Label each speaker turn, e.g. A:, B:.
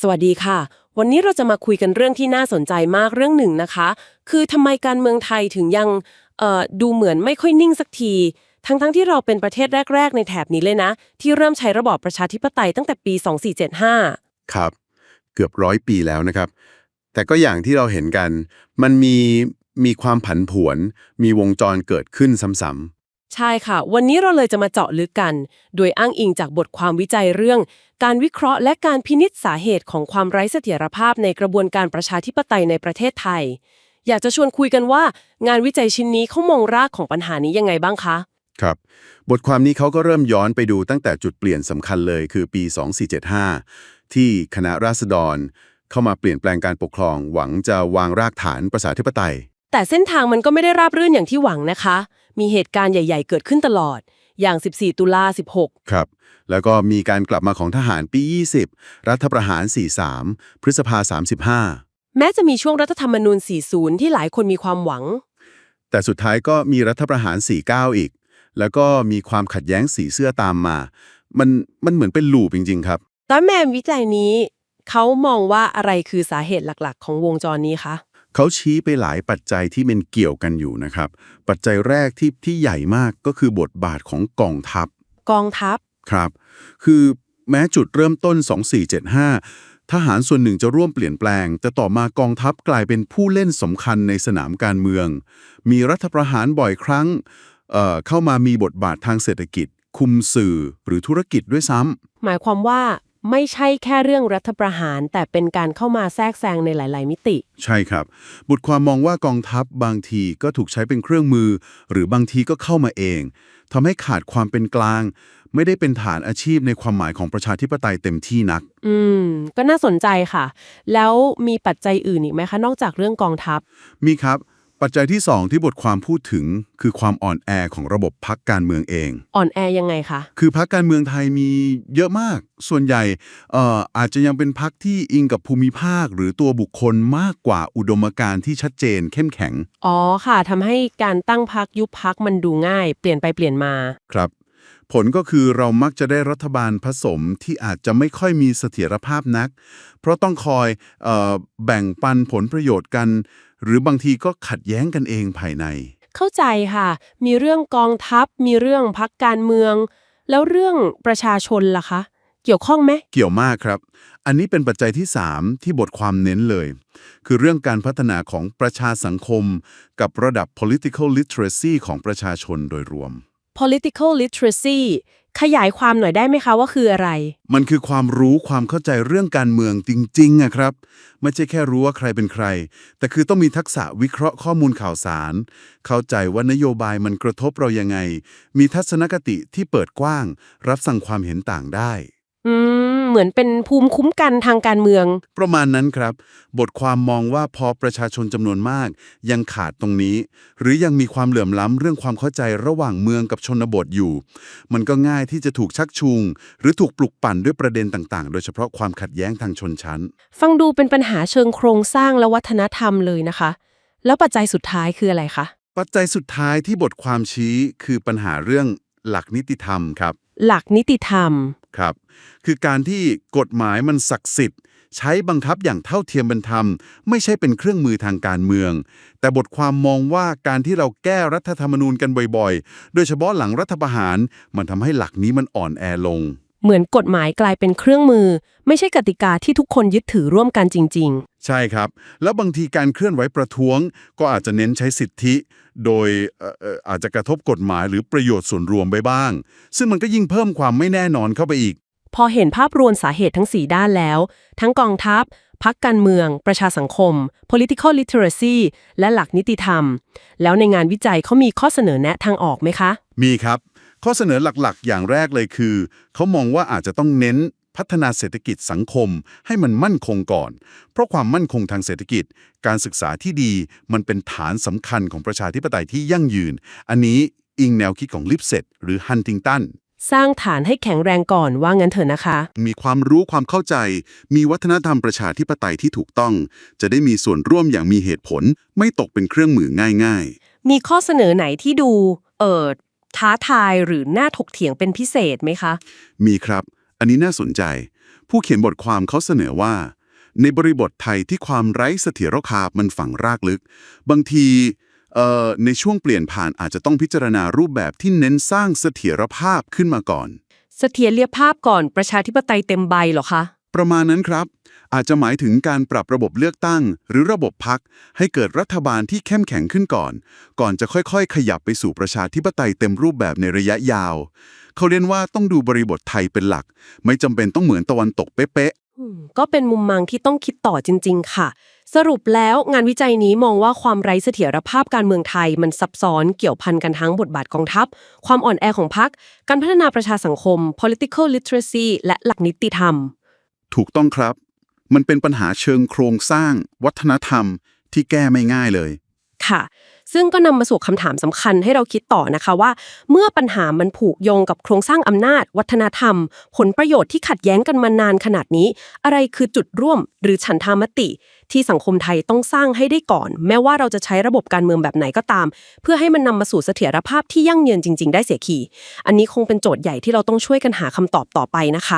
A: สวัสดีค่ะ วันนี้เราจะมาคุยกันเรื่องที่น่าสนใจมากเรื่องหนึ่งนะคะ คือทำไมการเมืองไทยถึงยังเอ่อดูเหมือนไม่ค่อยนิ่งสักที ทั้งๆที่เราเป็นประเทศแรก ๆ ในแถบนี้เลยนะ ที่เริ่มใช้ระบอบประชาธิปไตยตั้งแต่ปี 2475
B: ครับ เกือบร้อยปีแล้วนะครับ แต่ก็อย่างที่เราเห็นกัน มันมีมีความผันผวน มีวงจรเกิดขึ้นซ้ำ
A: ใช่ค่ะ วันนี้เราเลยจะมาเจาะลึกกัน โดยอ้างอิงจากบทความวิจัยเรื่อง การวิเคราะห์และการพินิจสาเหตุของความไร้เสถียรภาพในกระบวนการประชาธิปไตยในประเทศไทย อยากจะชวนคุยกันว่า งานวิจัยชิ้นนี้เขามองรากของปัญหานี้ยังไงบ้างคะ
B: ครับ บทความนี้เขาก็เริ่มย้อนไปดูตั้งแต่จุดเปลี่ยนสำคัญเลยคือปี 2475 ที่คณะราษฎร เข้ามาเปลี่ยนแปลงการปกครอง หวังจะวางรากฐานประชาธิปไตย
A: แต่เส้นทางมันก็ไม่ได้ราบรื่นอย่างที่หวังนะคะ มีเหตุการณ์ใหญ่ ๆ เกิดขึ้นตลอด อย่าง 14 ตุลา 16
B: ครับ แล้วก็มีการกลับมาของทหารปี 20 รัฐประหาร 43 พฤษภา 35
A: แม้จะมีช่วงรัฐธรรมนูญ 40 ที่หลายคนมีความหวัง
B: แต่สุดท้ายก็มีรัฐประหาร 49 อีก แล้วก็มีความขัดแย้งสีเสื้อตามมา มันมันเหมือนเป็นลูปจริง ๆ ครับ
A: ตอนแมมวิจัยนี้ เขามองว่าอะไรคือสาเหตุหลักๆ ของวงจรนี้คะ
B: เขาชี้ไปหลายปัจจัยที่เป็นเกี่ยวกันอยู่นะครับ ปัจจัยแรกที่ที่ใหญ่มากก็คือบทบาทของกองทัพ
A: กองทัพ
B: ครับ คือแม้จุดเริ่มต้น 2475 ทหารส่วนหนึ่งจะร่วมเปลี่ยนแปลง แต่ต่อมากองทัพกลายเป็นผู้เล่นสำคัญในสนามการเมือง มีรัฐประหารบ่อยครั้งเอ่อเข้ามามีบทบาททางเศรษฐกิจ คุมสื่อหรือธุรกิจด้วยซ้ำ
A: หมายความว่า ไม่ใช่แค่เรื่องรัฐประหาร แต่เป็นการเข้ามาแทรกแซงในหลาย ๆ มิติ
B: ใช่ครับ บทความมองว่ากองทัพบางทีก็ถูกใช้เป็นเครื่องมือ หรือบางทีก็เข้ามาเองทำให้ขาดความเป็นกลาง ไม่ได้เป็นฐานอาชีพในความหมายของประชาธิปไตยเต็มที่นัก
A: อืม ก็น่าสนใจค่ะ แล้วมีปัจจัยอื่นอีกไหมคะ นอกจากเรื่องกองทัพ
B: มีครับ ปัจจัยที่ 2 ที่บทความพูดถึงคือความอ่อนแอของระบบพักการเมืองเอง
A: อ่อนแอยังไงคะ
B: คือพักการเมืองไทยมีเยอะมาก ส่วนใหญ่เอ่ออาจจะยังเป็นพักที่อิงกับภูมิภาค หรือตัวบุคคลมากกว่าอุดมการณ์ที่ชัดเจนเข้มแข็ง
A: อ๋อค่ะทำให้การตั้งพักยุบพักมันดูง่าย เปลี่ยนไปเปลี่ยนมา
B: ครับ ผลก็คือเรามักจะได้รัฐบาลผสมที่อาจจะไม่ค่อยมีเสถียรภาพนัก เพราะต้องคอยเออแบ่งปันผลประโยชน์กัน หรือบางทีก็ขัดแย้งกันเองภายใน
A: เข้าใจค่ะ มีเรื่องกองทัพ มีเรื่องพักการเมือง แล้วเรื่องประชาชนล่ะคะ เกี่ยวข้องไหม
B: เกี่ยวมากครับ อันนี้เป็นปัจจัยที่ 3 ที่บทความเน้นเลย คือเรื่องการพัฒนาของประชาสังคม กับระดับ political literacy ของประชาชนโดยรวม
A: political literacy ขยายความหน่อยได้ไหมคะว่าคืออะไร
B: มันคือความรู้ความเข้าใจเรื่องการเมืองจริงๆอะครับ ไม่ใช่แค่รู้ว่าใครเป็นใคร แต่คือต้องมีทักษะวิเคราะห์ข้อมูลข่าวสาร เข้าใจว่านโยบายมันกระทบเรายังไง มีทัศนคติที่เปิดกว้าง รับสั่งความเห็นต่างได้
A: อืม เหมือนเป็นภูมิคุ้มกันทางการเมือง
B: ประมาณนั้นครับ บทความมองว่าพอประชาชนจำนวนมาก ยังขาดตรงนี้ หรือยังมีความเหลื่อมล้ำเรื่องความเข้าใจระหว่างเมืองกับชนบทอยู่ มันก็ง่ายที่จะถูกชักชูง หรือถูกปลุกปั่นด้วยประเด็นต่างๆ โดยเฉพาะความขัดแย้งทางชนชั้น
A: ฟังดูเป็นปัญหาเชิงโครงสร้างและวัฒนธรรมเลยนะคะ แล้วปัจจัยสุดท้ายคืออะไรคะ
B: ปัจจัยสุดท้ายที่บทความชี้คือปัญหาเรื่องหลักนิติธรรมครับ
A: หลักนิติธรรม
B: ครับ คือการที่กฎหมายมันศักดิ์สิทธิ์ ใช้บังคับอย่างเท่าเทียมเป็นธรรม ไม่ใช่เป็นเครื่องมือทางการเมือง แต่บทความมองว่าการที่เราแก้รัฐธรรมนูญกันบ่อยๆ โดยเฉพาะหลังรัฐประหาร มันทำให้หลักนี้มันอ่อนแอลง
A: เหมือนกฎหมายกลายเป็นเครื่องมือ ไม่ใช่กติกาที่ทุกคนยึดถือร่วมกันจริง
B: ใช่ครับ แล้วบางทีการเคลื่อนไหวประท้วง ก็อาจจะเน้นใช้สิทธิ โดยเอ่อเอ่ออาจจะกระทบกฎหมายหรือประโยชน์ส่วนรวมไปบ้าง ซึ่งมันก็ยิ่งเพิ่มความไม่แน่นอนเข้าไปอีก
A: ๆ พอเห็นภาพรวมสาเหตุทั้ง 4 ด้านแล้ว ทั้งกองทัพ พักการเมือง ประชาสังคม political literacy และหลักนิติธรรม แล้วในงานวิจัยเขามีข้อเสนอแนะทางออกไหมคะ
B: มีครับ ข้อเสนอหลักๆ อย่างแรกเลยคือ เขามองว่าอาจจะต้องเน้นพัฒนาเศรษฐกิจสังคมให้มันมั่นคงก่อน เพราะความมั่นคงทางเศรษฐกิจ การศึกษาที่ดีมันเป็นฐานสำคัญของประชาธิปไตยที่ยั่งยืน อันนี้อิงแนวคิดของลิปเซตหรือฮันติงตัน
A: สร้างฐานให้แข็งแรงก่อนว่างั้นเถอะนะคะ
B: มีความรู้ความเข้าใจ มีวัฒนธรรมประชาธิปไตยที่ถูกต้อง จะได้มีส่วนร่วมอย่างมีเหตุผล ไม่ตกเป็นเครื่องมือง่าย
A: มีข้อเสนอไหนที่ดู เอิด ท้าทายหรือน่าถกเถียงเป็นพิเศษไหมคะ
B: ๆมีครับ อันนี้น่าสนใจ ผู้เขียนบทความเขาเสนอว่า ในบริบทไทยที่ความไร้เสถียรภาพมันฝังรากลึก บางทีเอ่อในช่วงเปลี่ยนผ่านอาจจะต้องพิจารณารูปแบบที่เน้นสร้างเสถียรภาพขึ้นมาก่อน
A: เสถียรภาพก่อนประชาธิปไตยเต็มใบเหรอคะ
B: ประมาณนั้นครับ อาจจะหมายถึงการปรับระบบเลือกตั้ง หรือระบบพักให้เกิดรัฐบาลที่เข้มแข็งขึ้นก่อน ก่อนจะค่อยๆ ขยับไปสู่ประชาธิปไตยเต็มรูปแบบในระยะยาว เขาเรียนว่าต้องดูบริบทไทยเป็นหลัก ไม่จำเป็นต้องเหมือนตะวันตกเป๊ะ
A: ก็เป็นมุมมองที่ต้องคิดต่อจริง ๆ ค่ะ สรุปแล้วงานวิจัยนี้มองว่าความไร้เสถียรภาพการเมืองไทย มันซับซ้อนเกี่ยวพันกันทั้งบทบาทกองทัพ ความอ่อนแอของพรรคการพัฒนาประชาสังคม political literacy และหลักนิติธรรม
B: ถูกต้องครับ มันเป็นปัญหาเชิงโครงสร้าง วัฒนธรรมที่แก้ไม่ง่ายเลย
A: ค่ะ ซึ่งก็นำมาสู่คำถามสำคัญให้เราคิดต่อนะคะว่า เมื่อปัญหามันผูกโยงกับโครงสร้างอำนาจ วัฒนธรรม ผลประโยชน์ที่ขัดแย้งกันมานานขนาดนี้ อะไรคือจุดร่วม หรือฉันทามติ ที่สังคมไทยต้องสร้างให้ได้ก่อน แม้ว่าเราจะใช้ระบบการเมืองแบบไหนก็ตาม เพื่อให้มันนำมาสู่เสถียรภาพที่ยั่งยืนจริง ๆ ได้เสียทีอันนี้คงเป็นโจทย์ใหญ่ที่เราต้องช่วยกันหาคำตอบต่อไปนะคะ